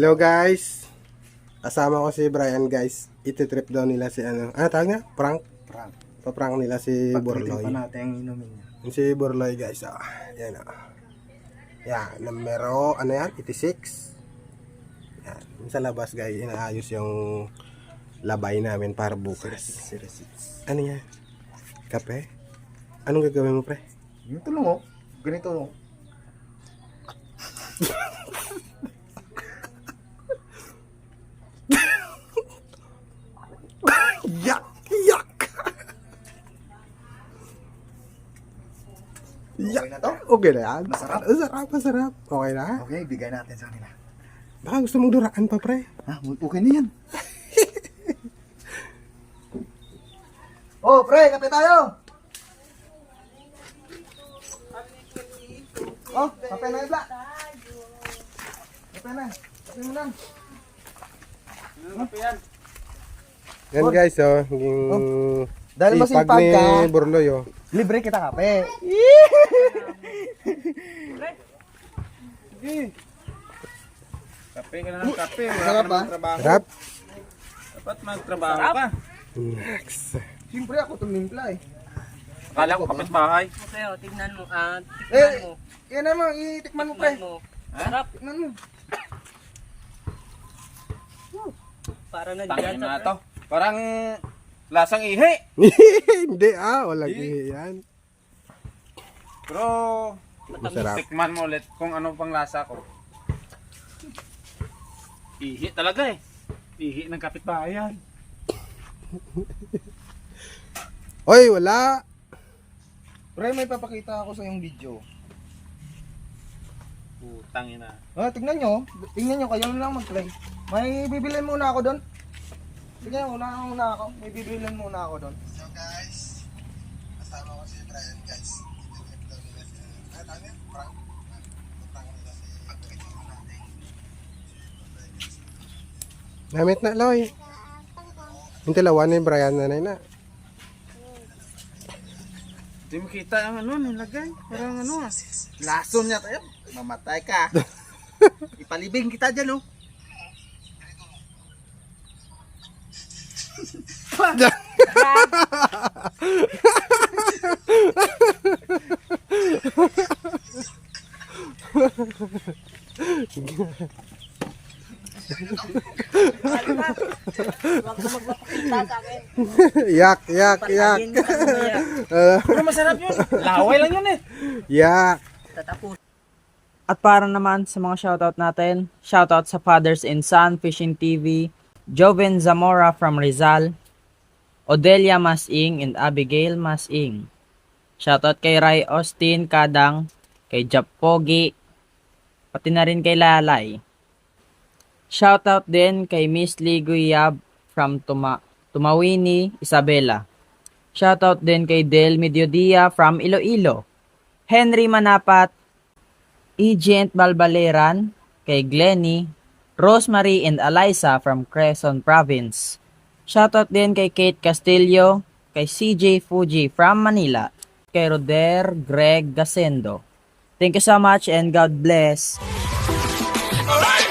Hello guys. Kasama ko si Brian guys. Iti-trip daw nila si ano. Ano tawag niya? Prank. Prank. Pa-prank nila si Pagpilitin Borloy. pa natin ang inumin niya. Yung si Borloy guys. Ah, yan ah. Yan, numero ano yan? 86. Yan, yung sa labas guys, inaayos yung labay namin para bukas. Si receipts. Ano yan? Kape? Anong gagawin mo pre? Yung tulong oh. Ganito oh. Yak! Yak! Okay na to? Okay na yan. Masarap. Masarap, masarap. Okay na? Okay, bigay natin sa kanila. Baka gusto mong duraan pa, pre. Ha? Okay na yan. oh, pre, kape tayo! Oh, kape na ibla. Kape na. Kape mo lang. Yan guys, oh. Yung Dahil ipag masipag ni ka. Borloy, oh. Libre kita kape. Kape ka na ng kape. Wala Sarap ka ba? trabaho. Sarap. Dapat magtrabaho ka. Next. Siyempre ako tumimpla eh. Akala ko kapitbahay. Sa'yo, tignan mo. Ah, Eh, tignan mo. yan naman, itikman mo pre. Sarap. Tikman mo. Para na Tangin na to. Parang lasang ihi. Hindi ah, walang ihi yan. Pero Masarap. tikman mo ulit kung ano pang lasa ko. Ihi talaga eh. Ihi ng kapitbahay yan. Oy, wala. Pre, may papakita ako sa yung video. Putang ina. Ah, tignan nyo. Tignan nyo, kayo na lang mag-try. May bibilin muna ako doon. Nyo, una muna ako. May bibilin muna ako doon. So guys, kasama ko si Brian guys. Daw nila si... Ano tawag niya? Prank? Prank nila si... Natin. Namit na, Loy. Yung dalawa ni Brian na na. Hindi mo kita ang ano nilagay. Parang ano ah. Lason niya tayo. Mamatay ka. Ipalibing kita dyan oh. Huwag ka magpapakita sa akin. yak, yak, yak. Ka. Uh, Pero masarap yun. Laway lang yun eh. yak. Tatapos. At para naman sa mga shoutout natin, shoutout sa Fathers and Son Fishing TV, Joven Zamora from Rizal, Odelia Masing and Abigail Masing. Shoutout kay Ray Austin Kadang, kay Jap Pogi, pati na rin kay Lalay. Shoutout din kay Miss Liguyab from Tuma Tumawini, Isabela. Shoutout din kay Del Mediodia from Iloilo. Henry Manapat, Agent Balbaleran, kay Glenny, Rosemary and Eliza from Quezon Province. Shoutout din kay Kate Castillo, kay CJ Fuji from Manila, kay Roder Greg Gasendo. Thank you so much and God bless. Alright.